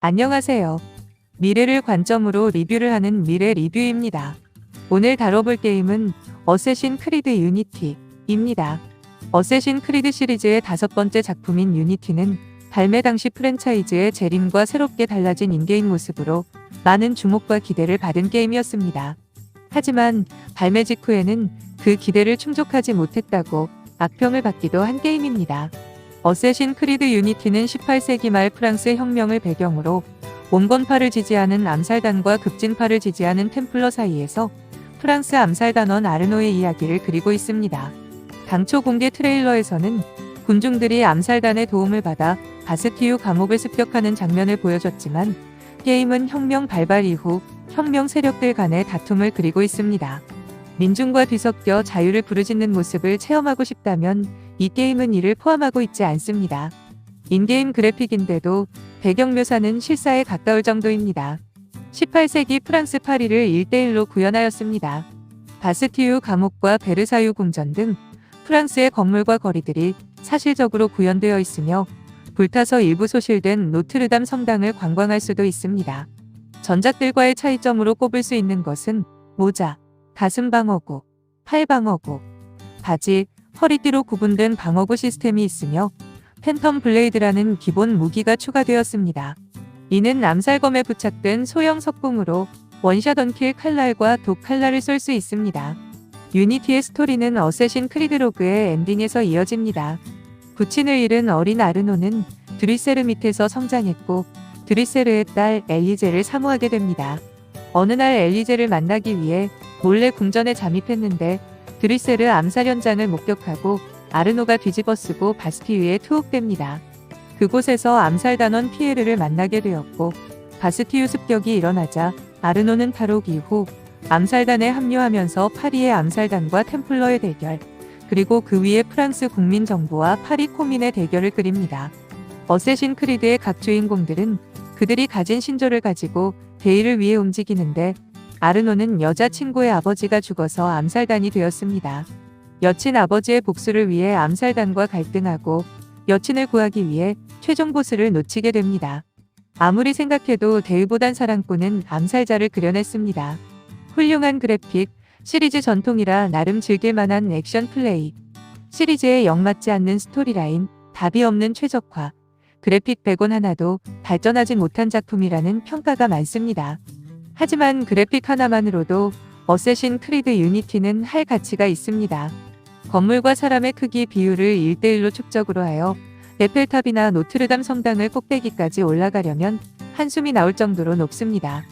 안녕하세요. 미래를 관점으로 리뷰를 하는 미래 리뷰입니다. 오늘 다뤄볼 게임은 어쌔신 크리드 유니티입니다. 어쌔신 크리드 시리즈의 다섯 번째 작품인 유니티는 발매 당시 프랜차이즈의 재림과 새롭게 달라진 인게임 모습으로 많은 주목과 기대를 받은 게임이었습니다. 하지만 발매 직후에는 그 기대를 충족하지 못했다고 악평을 받기도 한 게임입니다. 어쌔신 크리드 유니티는 18세기 말 프랑스 혁명을 배경으로 온건파를 지지하는 암살단과 급진파를 지지하는 템플러 사이에서 프랑스 암살단원 아르노의 이야기를 그리고 있습니다. 당초 공개 트레일러에서는 군중들이 암살단의 도움을 받아 바스티유 감옥을 습격하는 장면을 보여줬지만 게임은 혁명 발발 이후 혁명 세력들 간의 다툼을 그리고 있습니다. 민중과 뒤섞여 자유를 부르짖는 모습을 체험하고 싶다면 이 게임은 이를 포함하고 있지 않습니다. 인게임 그래픽인데도 배경 묘사는 실사에 가까울 정도입니다. 18세기 프랑스 파리를 1대1로 구현하였습니다. 바스티유 감옥과 베르사유 궁전 등 프랑스의 건물과 거리들이 사실적으로 구현되어 있으며 불타서 일부 소실된 노트르담 성당을 관광할 수도 있습니다. 전작들과의 차이점으로 꼽을 수 있는 것은 모자, 가슴 방어구, 팔 방어구, 바지, 허리띠로 구분된 방어구 시스템이 있으며 팬텀 블레이드라는 기본 무기가 추가되었습니다. 이는 암살검에 부착된 소형 석궁으로 원샷 원킬 칼날과 독 칼날을 쏠 수 있습니다. 유니티의 스토리는 어쌔신 크리드 로그의 엔딩에서 이어집니다. 부친을 잃은 어린 아르노는 드리세르 밑에서 성장했고 드리세르의 딸 엘리제를 사모하게 됩니다. 어느 날 엘리제를 만나기 위해 몰래 궁전에 잠입했는데 드리세르 암살 현장을 목격하고 아르노가 뒤집어쓰고 바스티유에 투옥됩니다. 그곳에서 암살단원 피에르를 만나게 되었고 바스티유 습격이 일어나자 아르노는 탈옥 이후 암살단에 합류하면서 파리의 암살단과 템플러의 대결 그리고 그 위에 프랑스 국민 정부와 파리 코민의 대결을 그립니다. 어쌔신 크리드의 각 주인공들은 그들이 가진 신조를 가지고 대의를 위해 움직이는데 아르노는 여자친구의 아버지가 죽어서 암살단이 되었습니다. 여친 아버지의 복수를 위해 암살단과 갈등하고 여친을 구하기 위해 최종 보스를 놓치게 됩니다. 아무리 생각해도 대의보단 사랑꾼은 암살자를 그려냈습니다. 훌륭한 그래픽, 시리즈 전통이라 나름 즐길 만한 액션 플레이, 시리즈에 역맞지 않는 스토리라인, 답이 없는 최적화, 그래픽 100원 하나도 발전하지 못한 작품이라는 평가가 많습니다. 하지만 그래픽 하나만으로도 어쌔신 크리드 유니티는 할 가치가 있습니다. 건물과 사람의 크기 비율을 1대1로 축적으로 하여 에펠탑이나 노트르담 성당을 꼭대기까지 올라가려면 한숨이 나올 정도로 높습니다.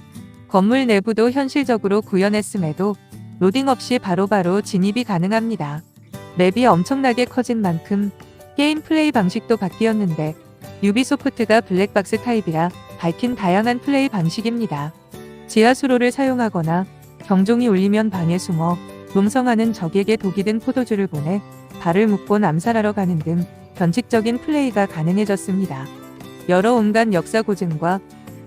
건물 내부도 현실적으로 구현했음에도 로딩 없이 바로바로 진입이 가능합니다. 맵이 엄청나게 커진 만큼 게임 플레이 방식도 바뀌었는데 유비소프트가 블랙박스 타입이라 밝힌 다양한 플레이 방식입니다. 지하수로를 사용하거나 경종이 울리면 방에 숨어 농성하는 적에게 독이 든 포도주를 보내 발을 묶곤 암살하러 가는 등 변칙적인 플레이가 가능해졌습니다. 여러 온갖 역사 고증과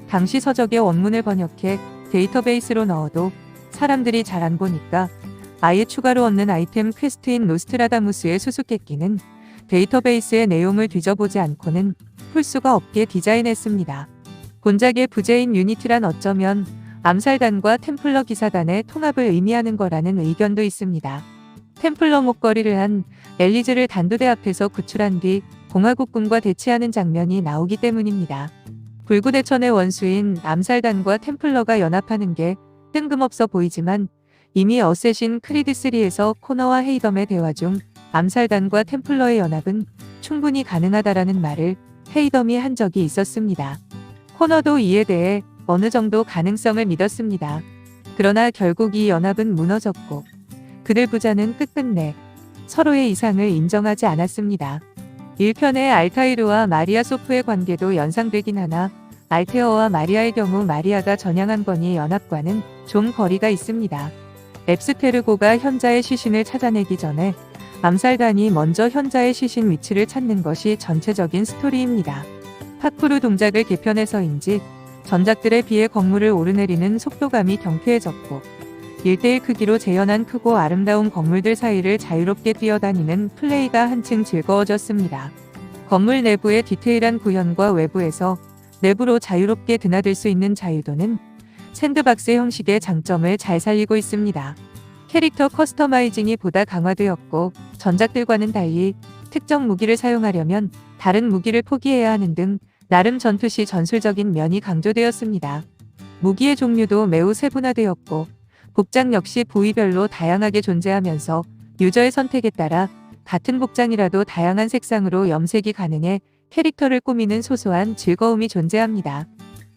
당시 서적의 원문을 번역해 데이터베이스로 넣어도 사람들이 잘 안 보니까 아예 추가로 얻는 아이템 퀘스트인 노스트라다무스의 수수께끼는 데이터베이스의 내용을 뒤져보지 않고는 풀 수가 없게 디자인했습니다. 본작의 부재인 유니티란 어쩌면 암살단과 템플러 기사단의 통합을 의미하는 거라는 의견도 있습니다. 템플러 목걸이를 한 엘리즈를 단두대 앞에서 구출한 뒤 공화국군과 대치하는 장면이 나오기 때문입니다. 불구대천의 원수인 암살단과 템플러가 연합하는 게 뜬금없어 보이지만 이미 어쌔신 크리드 3에서 코너와 헤이덤의 대화 중 암살단과 템플러의 연합은 충분히 가능하다라는 말을 헤이덤이 한 적이 있었습니다. 코너도 이에 대해 어느 정도 가능성을 믿었습니다. 그러나 결국 이 연합은 무너졌고 그들 부자는 끝끝내 서로의 이상을 인정하지 않았습니다. 1편의 알타이르와 마리아 소프의 관계도 연상되긴 하나 알테어와 마리아의 경우 마리아가 전향한 거니 연합과는 좀 거리가 있습니다. 앱스테르고가 현자의 시신을 찾아내기 전에 암살단이 먼저 현자의 시신 위치를 찾는 것이 전체적인 스토리입니다. 파쿠르 동작을 개편해서인지 전작들에 비해 건물을 오르내리는 속도감이 경쾌해졌고 1대1 크기로 재현한 크고 아름다운 건물들 사이를 자유롭게 뛰어다니는 플레이가 한층 즐거워졌습니다. 건물 내부의 디테일한 구현과 외부에서 내부로 자유롭게 드나들 수 있는 자유도는 샌드박스 형식의 장점을 잘 살리고 있습니다. 캐릭터 커스터마이징이 보다 강화되었고 전작들과는 달리 특정 무기를 사용하려면 다른 무기를 포기해야 하는 등 나름 전투 시 전술적인 면이 강조되었습니다. 무기의 종류도 매우 세분화되었고 복장 역시 부위별로 다양하게 존재하면서 유저의 선택에 따라 같은 복장이라도 다양한 색상으로 염색이 가능해 캐릭터를 꾸미는 소소한 즐거움이 존재합니다.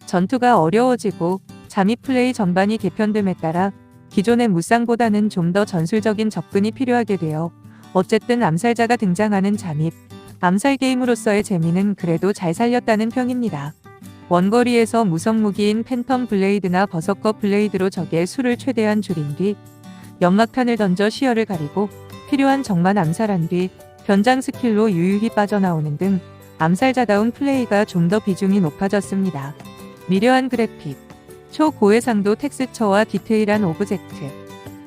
전투가 어려워지고 잠입 플레이 전반이 개편됨에 따라 기존의 무쌍보다는 좀 더 전술적인 접근이 필요하게 되어 어쨌든 암살자가 등장하는 잠입, 암살 게임으로서의 재미는 그래도 잘 살렸다는 평입니다. 원거리에서 무성 무기인 팬텀 블레이드나 버서커 블레이드로 적의 수를 최대한 줄인 뒤 연막탄을 던져 시야를 가리고 필요한 적만 암살한 뒤 변장 스킬로 유유히 빠져나오는 등 암살자다운 플레이가 좀 더 비중이 높아졌습니다. 미려한 그래픽, 초고해상도 텍스처와 디테일한 오브젝트,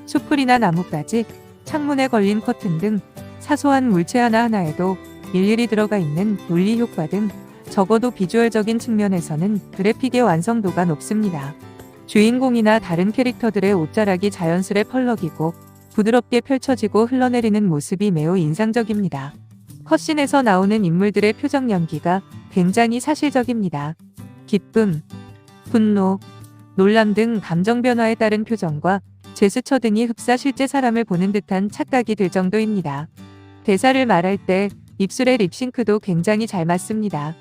수풀이나 나뭇가지, 창문에 걸린 커튼 등 사소한 물체 하나하나에도 일일이 들어가 있는 논리 효과 등 적어도 비주얼적인 측면에서는 그래픽의 완성도가 높습니다. 주인공이나 다른 캐릭터들의 옷자락이 자연스레 펄럭이고 부드럽게 펼쳐지고 흘러내리는 모습이 매우 인상적입니다. 컷신에서 나오는 인물들의 표정 연기가 굉장히 사실적입니다. 기쁨, 분노, 놀람 등 감정 변화에 따른 표정과 제스처 등이 흡사 실제 사람을 보는 듯한 착각이 들 정도입니다. 대사를 말할 때 입술의 립싱크도 굉장히 잘 맞습니다.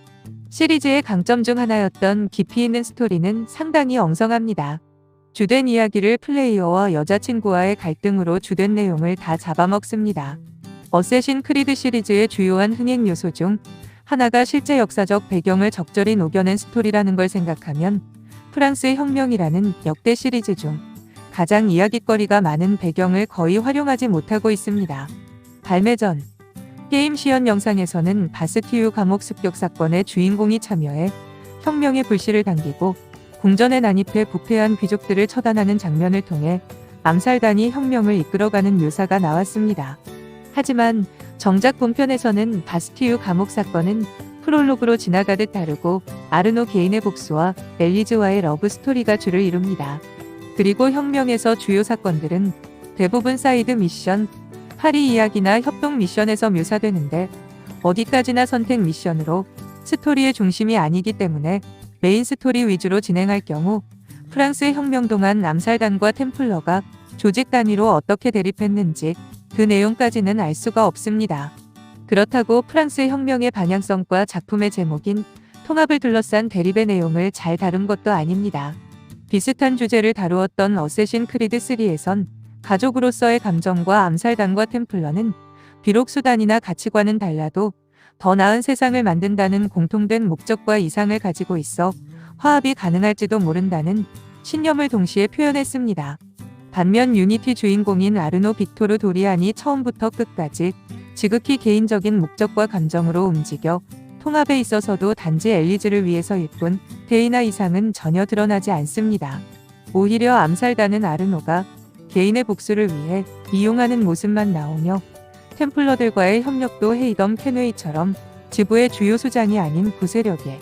시리즈의 강점 중 하나였던 깊이 있는 스토리는 상당히 엉성합니다. 주된 이야기를 플레이어와 여자친구와의 갈등으로 주된 내용을 다 잡아먹습니다. 어쌔신 크리드 시리즈의 주요한 흥행 요소 중 하나가 실제 역사적 배경을 적절히 녹여낸 스토리라는 걸 생각하면 프랑스 혁명이라는 역대 시리즈 중 가장 이야깃거리가 많은 배경을 거의 활용하지 못하고 있습니다. 발매 전 게임 시연 영상에서는 바스티유 감옥 습격 사건의 주인공이 참여해 혁명의 불씨를 당기고 궁전에 난입해 부패한 귀족들을 처단하는 장면을 통해 암살단이 혁명을 이끌어가는 묘사가 나왔습니다. 하지만 정작 본편에서는 바스티유 감옥 사건은 프롤로그로 지나가듯 다르고 아르노 개인의 복수와 엘리즈와의 러브 스토리가 주를 이룹니다. 그리고 혁명에서 주요 사건들은 대부분 사이드 미션, 파리 이야기나 협동 미션에서 묘사되는데 어디까지나 선택 미션으로 스토리의 중심이 아니기 때문에 메인 스토리 위주로 진행할 경우 프랑스 혁명 동안 암살단과 템플러가 조직 단위로 어떻게 대립했는지 그 내용까지는 알 수가 없습니다. 그렇다고 프랑스 혁명의 방향성과 작품의 제목인 통합을 둘러싼 대립의 내용을 잘 다룬 것도 아닙니다. 비슷한 주제를 다루었던 어쌔신 크리드 3에선 가족으로서의 감정과 암살단과 템플러는 비록 수단이나 가치관은 달라도 더 나은 세상을 만든다는 공통된 목적과 이상을 가지고 있어 화합이 가능할지도 모른다는 신념을 동시에 표현했습니다. 반면 유니티 주인공인 아르노 빅토르 도리안이 처음부터 끝까지 지극히 개인적인 목적과 감정으로 움직여 통합에 있어서도 단지 엘리즈를 위해서일 뿐 데이나 이상은 전혀 드러나지 않습니다. 오히려 암살단은 아르노가 개인의 복수를 위해 이용하는 모습만 나오며 템플러들과의 협력도 헤이덤 켄웨이처럼 지부의 주요 수장이 아닌 구세력에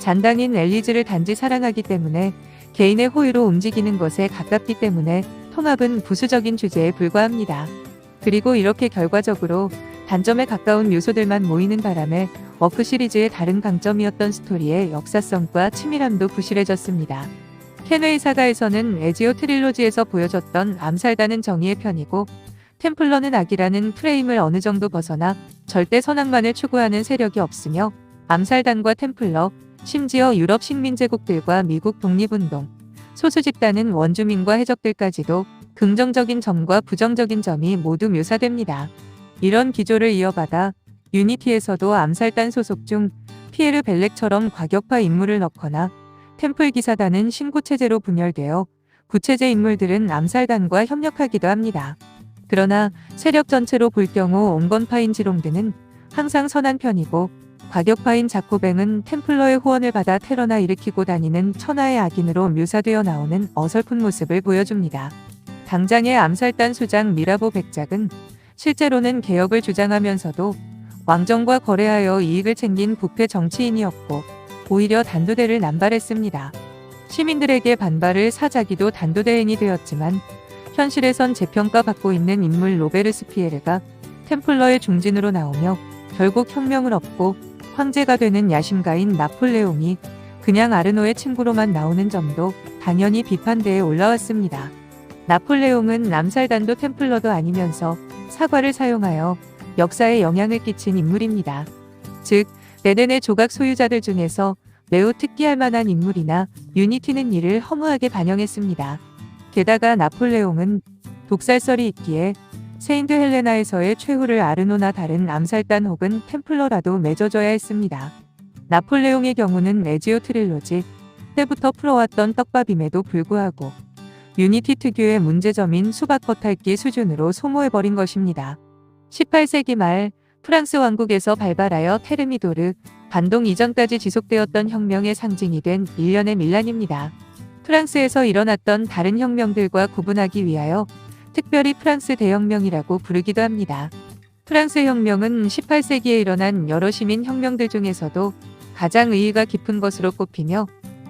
잔당인 엘리즈를 단지 사랑하기 때문에 개인의 호의로 움직이는 것에 가깝기 때문에 통합은 부수적인 주제에 불과합니다. 그리고 이렇게 결과적으로 단점에 가까운 요소들만 모이는 바람에 워크 시리즈의 다른 강점이었던 스토리의 역사성과 치밀함도 부실해졌습니다. 켄웨이 사가에서는 에지오 트릴로지에서 보여줬던 암살단은 정의의 편이고 템플러는 악이라는 프레임을 어느 정도 벗어나 절대 선악만을 추구하는 세력이 없으며 암살단과 템플러, 심지어 유럽 식민제국들과 미국 독립운동, 소수 집단은 원주민과 해적들까지도 긍정적인 점과 부정적인 점이 모두 묘사됩니다. 이런 기조를 이어받아 유니티에서도 암살단 소속 중 피에르 벨렉처럼 과격파 인물을 넣거나 템플 기사단은 신구체제로 분열되어 구체제 인물들은 암살단과 협력하기도 합니다. 그러나 세력 전체로 볼 경우 온건파인 지롱드는 항상 선한 편이고 과격파인 자코뱅은 템플러의 후원을 받아 테러나 일으키고 다니는 천하의 악인으로 묘사되어 나오는 어설픈 모습을 보여줍니다. 당장의 암살단 수장 미라보 백작은 실제로는 개혁을 주장하면서도 왕정과 거래하여 이익을 챙긴 부패 정치인이었고 오히려 단도대를 남발했습니다. 시민들에게 반발을 사자기도 단도대행이 되었지만 현실에선 재평가받고 있는 인물 로베르스 피에르가 템플러의 중진으로 나오며 결국 혁명을 얻고 황제가 되는 야심가인 나폴레옹이 그냥 아르노의 친구로만 나오는 점도 당연히 비판대에 올라왔습니다. 나폴레옹은 암살단도 템플러도 아니면서 사과를 사용하여 역사에 영향을 끼친 인물입니다. 즉, 네네네 조각 소유자들 중에서 매우 특기할 만한 인물이나 유니티는 이를 허무하게 반영했습니다. 게다가 나폴레옹은 독살설이 있기에 세인트 헬레나에서의 최후를 아르노나 다른 암살단 혹은 템플러라도 맺어줘야 했습니다. 나폴레옹의 경우는 에지오 트릴로지 때부터 풀어왔던 떡밥임에도 불구하고 유니티 특유의 문제점인 수박 겉핥기 수준으로 소모해버린 것입니다. 18세기 말 프랑스 왕국에서 발발하여 테르미도르 반동 이전까지 지속되었던 혁명의 상징이 된 일련의 밀란입니다. 프랑스에서 일어났던 다른 혁명들과 구분하기 위하여 특별히 프랑스 대혁명이라고 부르기도 합니다. 프랑스 혁명은 18세기에 일어난 여러 시민 혁명들 중에서도 가장 의의가 깊은 것으로 꼽히며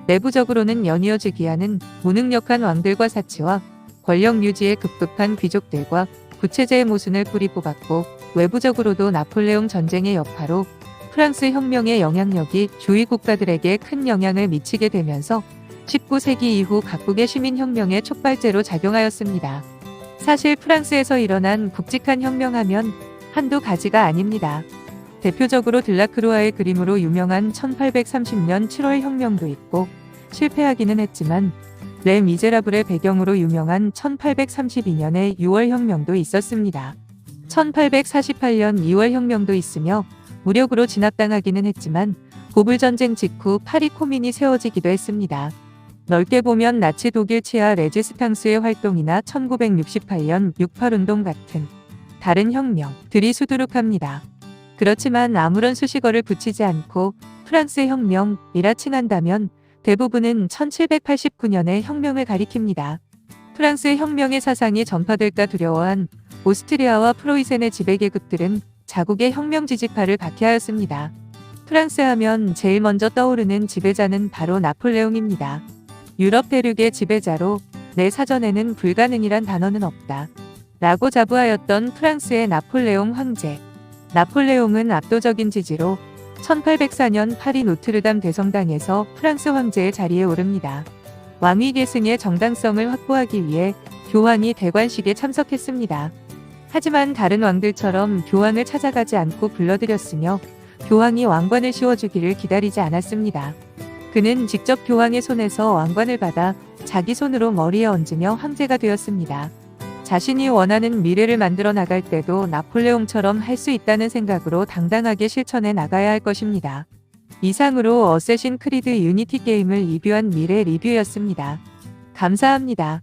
내부적으로는 연이어지기 하는 무능력한 왕들과 사치와 권력 유지에 급급한 귀족들과 부채제의 모순을 뿌리 뽑았고 외부적으로도 나폴레옹 전쟁의 여파로 프랑스 혁명의 영향력이 주위 국가들에게 큰 영향을 미치게 되면서 19세기 이후 각국의 시민혁명의 촉발제로 작용하였습니다. 사실 프랑스에서 일어난 굵직한 혁명하면 한두 가지가 아닙니다. 대표적으로 들라크루아의 그림으로 유명한 1830년 7월 혁명도 있고 실패하기는 했지만 레 미제라블의 배경으로 유명한 1832년의 6월 혁명도 있었습니다. 1848년 2월 혁명도 있으며 무력으로 진압당하기는 했지만 고불전쟁 직후 파리 코민이 세워지기도 했습니다. 넓게 보면 나치 독일 치아 레지스탕스의 활동이나 1968년 68운동 같은 다른 혁명들이 수두룩합니다. 그렇지만 아무런 수식어를 붙이지 않고 프랑스 혁명이라 칭한다면 대부분은 1789년의 혁명을 가리킵니다. 프랑스 혁명의 사상이 전파될까 두려워한 오스트리아와 프로이센의 지배계급들은 자국의 혁명 지지파를 박해하였습니다. 프랑스 하면 제일 먼저 떠오르는 지배자는 바로 나폴레옹입니다. 유럽 대륙의 지배자로 내 사전에는 불가능이란 단어는 없다. 라고 자부하였던 프랑스의 나폴레옹 황제. 나폴레옹은 압도적인 지지로 1804년 파리 노트르담 대성당에서 프랑스 황제의 자리에 오릅니다. 왕위 계승의 정당성을 확보하기 위해 교황이 대관식에 참석했습니다. 하지만 다른 왕들처럼 교황을 찾아가지 않고 불러들였으며 교황이 왕관을 씌워주기를 기다리지 않았습니다. 그는 직접 교황의 손에서 왕관을 받아 자기 손으로 머리에 얹으며 황제가 되었습니다. 자신이 원하는 미래를 만들어 나갈 때도 나폴레옹처럼 할 수 있다는 생각으로 당당하게 실천해 나가야 할 것입니다. 이상으로 어쌔신 크리드 유니티 게임을 리뷰한 미래 리뷰였습니다. 감사합니다.